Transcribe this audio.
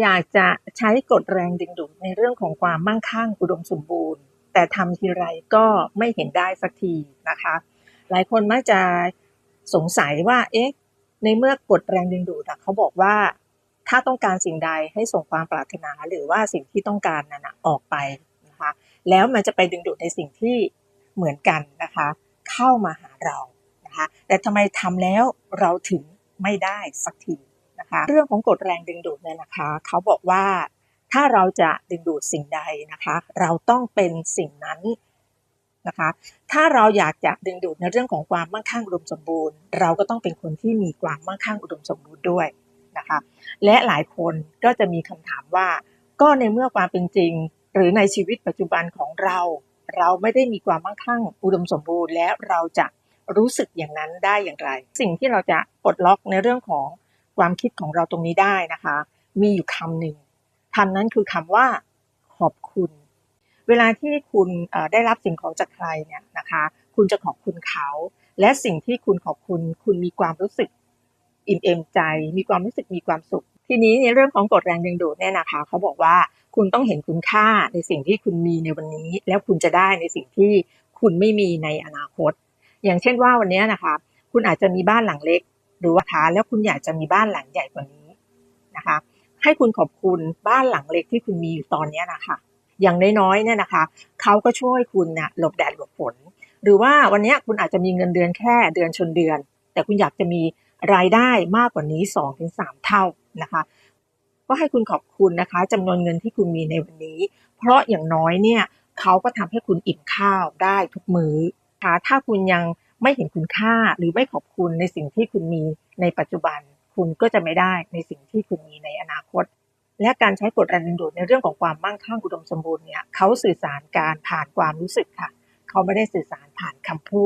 อยากจะใช้กฎแรงดึงดูดในเรื่องของความมั่งคั่งอุดมสมบูรณ์ แต่ทำทีไรก็ไม่เห็นได้สักทีนะคะ หลายคนมักจะสงสัยว่าเอ๊ะในเมื่อกฎแรงดึงดูดเขาบอกว่าถ้าต้องการสิ่งใดให้ส่งความปรารถนาหรือว่าสิ่งที่ต้องการนั้นออกไปนะคะ แล้วมันจะไปดึงดูดในสิ่งที่เหมือนกันนะคะ เข้ามาหาเรานะคะ แต่ทำไมทำแล้วเราถึงไม่ได้สักที นะคะ เรื่องของกฎแรงดึงดูดเนี่ยนะคะ เขาบอกว่าถ้าเราจะดึงดูดสิ่งใดนะคะ เราต้องเป็นสิ่งนั้นนะคะ ถ้าเราอยากจะดึงดูดในเรื่องของความมั่งคั่งอุดมสมบูรณ์ เราก็ต้องเป็นคนที่มีความมั่งคั่งอุดมสมบูรณ์ด้วยนะคะ และหลายคนก็จะมีคำถามว่า ก็ในเมื่อความเป็นจริง หรือในชีวิตปัจจุบันของเรา เราไม่ได้มีความมั่งคั่งอุดมสมบูรณ์ และเราจะรู้สึกอย่างนั้นได้อย่างไร สิ่งที่เราจะปลดล็อกในเรื่องของ ความคิดของเราตรงนี้ได้นะคะ มีอยู่คำหนึ่งคำนั้นคือคำว่าขอบคุณ เวลาที่คุณได้รับสิ่งของจากใครเนี่ยนะคะ คุณจะขอบคุณเขา และสิ่งที่คุณขอบคุณ คุณมีความรู้สึกอิ่มเอมใจ มีความรู้สึกมีความสุข ทีนี้ในเรื่องของกฎแรงดึงดูดเนี่ยนะคะ เขาบอกว่าคุณต้องเห็นคุณค่าในสิ่งที่คุณมีในวันนี้ แล้วคุณจะได้ในสิ่งที่คุณไม่มีในอนาคต อย่างเช่นว่าวันนี้นะคะ คุณอาจจะมีบ้านหลังเล็ก หรือว่าทาแล้วคุณอยากจะมีบ้านหลังใหญ่กว่านี้นะคะ ให้คุณขอบคุณบ้านหลังเล็กที่คุณมีอยู่ตอนนี้นะคะ อย่างน้อยๆเนี่ยนะคะเขาก็ช่วยคุณนะหลบแดดหลบฝนหรือว่าวันนี้คุณอาจจะมีเงินเดือนแค่เดือนชนเดือน แต่คุณอยากจะมีรายได้มากกว่านี้2-3เท่านะคะก็ให้คุณขอบคุณนะคะจำนวนเงินที่คุณมีในวันนี้ เพราะอย่างน้อยเนี่ยเขาก็ทำให้คุณอิ่มข้าวได้ทุกมื้อถ้าคุณยัง ไม่เห็นคุณค่าหรือไม่ขอบคุณในสิ่งที่คุณมีในปัจจุบัน คุณก็จะไม่ได้ในสิ่งที่คุณมีในอนาคต และการใช้กฎแรงดึงดูดในเรื่องของความมั่งคั่งอุดมสมบูรณ์เนี่ยเขาสื่อสารการผ่านความรู้สึกค่ะ เขาไม่ได้สื่อสารผ่านคำพูด